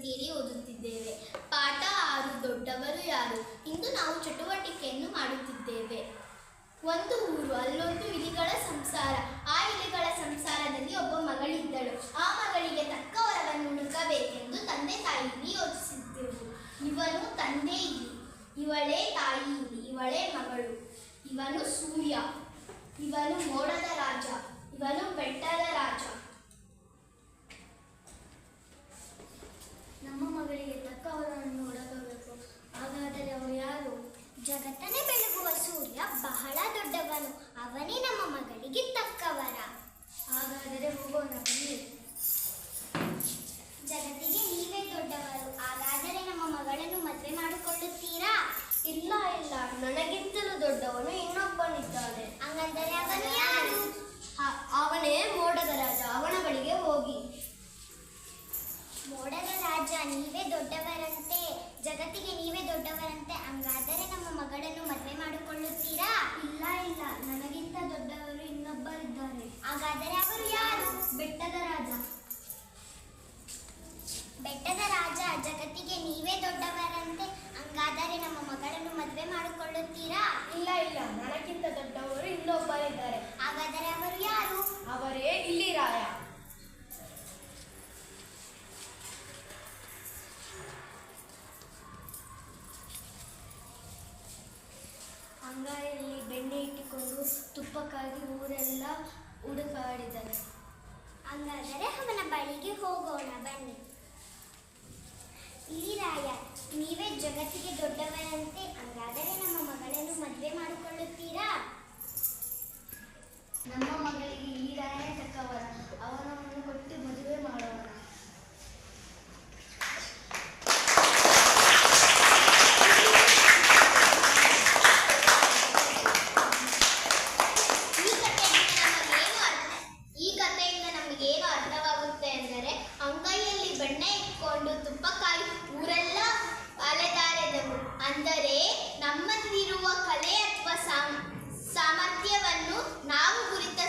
ತರಗತಿಯಲ್ಲಿ ಓದುತ್ತಿದ್ದೇವೆ. ಪಾಠ ಆರು, ದೊಡ್ಡವರು ಯಾರು? ಇಂದು ನಾವು ಚಟುವಟಿಕೆಯನ್ನು ಮಾಡುತ್ತಿದ್ದೇವೆ. ಒಂದು ಊರು, ಅಲ್ಲೊಂದು ಇಲಿಗಳ ಸಂಸಾರ. ಆ ಇಲಿಗಳ ಸಂಸಾರದಲ್ಲಿ ಒಬ್ಬ ಮಗಳಿದ್ದಳು. ಆ ಮಗಳಿಗೆ ತಕ್ಕ ವರವನ್ನು ಹುಡುಕಬೇಕೆಂದು ತಂದೆ ತಾಯಿ ಯೋಚಿಸಿದ್ದೆವು. ಇವನು ತಂದೆ ಇಲಿ ಇವಳೇ ತಾಯಿ ಇಲಿ ಇವಳೇ ಮಗಳು. ಇವನು ಸೂರ್ಯ. ಇವನು ಮೋಡದ ರಾಜ. ಇವನು ಬೆಟ್ಟದ ರಾಜ ನಮ್ಮ ಮಗಳಿಗೆ ತಕ್ಕವರನ್ನು ಹುಡುಕಬೇಕು ಹಾಗಾದರೆ ಅವರು ಯಾರು ಜಗತ್ತನ್ನೇ ಬೆಳಗುವ ಸೂರ್ಯ ಬಹಳ ದೊಡ್ಡವನು. ಅವನೇ ನಮ್ಮ ಮಗಳಿಗೆ ತಕ್ಕವರ. ಹಾಗಾದರೆ ಹೋಗೋಣ ಬನ್ನಿ. ಜಗತ್ತಿಗೆ ನೀವೇ ದೊಡ್ಡವರು. ಹಾಗಾದರೆ ನಮ್ಮ ಮಗಳನ್ನು ಮದುವೆ ಮಾಡಿಕೊಳ್ಳುತ್ತೀರಾ? ಇಲ್ಲ ಇಲ್ಲ. ನನಗಿಂತಲೂ ದೊಡ್ಡವನು ಇನ್ನೊಬ್ಬನಿದ್ದಾನೆ. ಹಂಗಂದರೆ ಅವನು ಯಾರು? ಅವನೇ ಮೋಡದ ರಾಜ. ಅವನ ಬಳಿಗೆ ಹೋಗಿ. ಮೋಡದ ರಾಜ ನೀವೇ ದೊಡ್ಡವರಂತೆ. ಜಗತ್ತಿಗೆ ನೀವೇ ದೊಡ್ಡವರಂತೆ. ಹಂಗಾದರೆ ನಮ್ಮ ಮಗಳನ್ನು ಮದುವೆ ಮಾಡಿಕೊಳ್ಳುತ್ತೀರಾ ಇಲ್ಲ ಇಲ್ಲ ನನಗಿಂತ ದೊಡ್ಡವರು ಇನ್ನೊಬ್ಬರಿದ್ದಾರೆ ಹಾಗಾದರೆ ಅವರು ಯಾರು? ಬೆಟ್ಟದ ರಾಜ. ಬೆಟ್ಟದ ರಾಜ ಜಗತ್ತಿಗೆ ನೀವೇ ದೊಡ್ಡವರಂತೆ. ಹಂಗಾದರೆ ನಮ್ಮ ಮಗಳನ್ನು ಮದುವೆ ಮಾಡಿಕೊಳ್ಳುತ್ತೀರಾ? ಇಲ್ಲ ಇಲ್ಲ. ನನಗಿಂತ ದೊಡ್ಡವರು ಇನ್ನೊಬ್ಬರಿದ್ದಾರೆ ಹಾಗಾದರೆ ಅವರು ಯಾರು? ಅವರೇ ಇಲ್ಲಿ ರಾಯ. ಅಂಗಾಯಲ್ಲಿ ಬೆಣ್ಣೆ ಇಟ್ಟುಕೊಂಡು ತುಪ್ಪಕ್ಕಾಗಿ ಊರೆಲ್ಲ ಹುಡುಕಾಡಿದರು ಹಂಗಾದರೆ ಅವನ ಬಳಿಗೆ ಹೋಗೋಣ, ಬನ್ನಿ. ಇಲ್ಲಿ ರಾಯ, ನೀವೇ ಜಗತ್ತಿಗೆ ದೊಡ್ಡವರಂತೆ, ಹಂಗಾದರೆ ನಮ್ಮ ಮಗಳನ್ನು ಮದುವೆ ಮಾಡಿಕೊಳ್ಳುತ್ತೀರಾ? ನಮ್ಮ ಮಗಳಿಗೆ ಈ ರಾಯ ತಕ್ಕವರ ಅವನನ್ನು ಕೊಟ್ಟು ಮದುವೆ ಮಾಡೋಣ ಈ ಕಥೆಯಿಂದ ನಮಗೇನು ಅರ್ಥ ಈ ಕಥೆಯಿಂದ ನಮಗೇನು ಅರ್ಥವಾಗುತ್ತೆ ಅಂದರೆ ಅಂಗೈಯಲ್ಲಿ ಬೆಣ್ಣೆ ಇಟ್ಕೊಂಡು ತುಪ್ಪಕ್ಕಾಗಿ ಊರೆಲ್ಲ ಅಲೆದಾಡಿದವು ಅಂದರೆ ನಮ್ಮಲ್ಲಿರುವ ಕಲೆ ಅಥವಾ ಸಾಮ್- ಸಾಮರ್ಥ್ಯವನ್ನು ನಾವು ಗುರುತಿಸ್